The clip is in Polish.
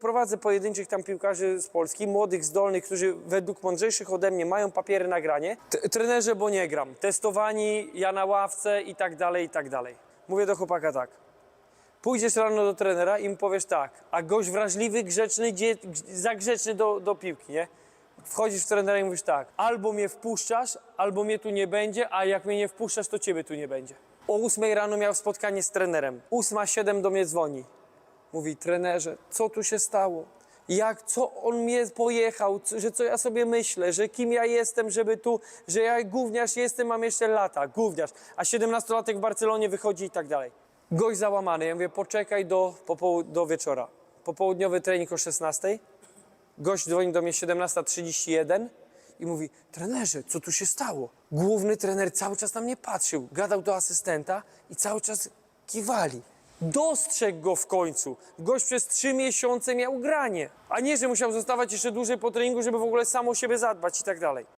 Prowadzę pojedynczych tam piłkarzy z Polski, młodych, zdolnych, którzy według mądrzejszych ode mnie mają papiery na granie. T- trenerze, bo nie gram. Testowani, ja na ławce i tak dalej, i tak dalej. Mówię do chłopaka tak. Pójdziesz rano do trenera i mu powiesz tak, a gość wrażliwy, grzeczny, dzie- za grzeczny do, do piłki, nie? Wchodzisz w trenera i mówisz tak, albo mnie wpuszczasz, albo mnie tu nie będzie, a jak mnie nie wpuszczasz, to ciebie tu nie będzie. O 8 rano miał spotkanie z trenerem. 8.07 do mnie dzwoni. Mówi, trenerze, co tu się stało? Jak, co on mnie pojechał, że co ja sobie myślę, że kim ja jestem, żeby tu, że ja gówniarz jestem, mam jeszcze lata, gówniarz, a 17-latek w Barcelonie wychodzi i tak dalej. Gość załamany, ja mówię, poczekaj do, popoł- do wieczora. Popołudniowy trening o 16. Gość dzwoni do mnie 17.31 i mówi, trenerze, co tu się stało? Główny trener cały czas na mnie patrzył, gadał do asystenta i cały czas kiwali. Dostrzegł go w końcu. Gość przez trzy miesiące miał granie, a nie, że musiał zostawać jeszcze dłużej po treningu, żeby w ogóle sam o siebie zadbać i tak dalej.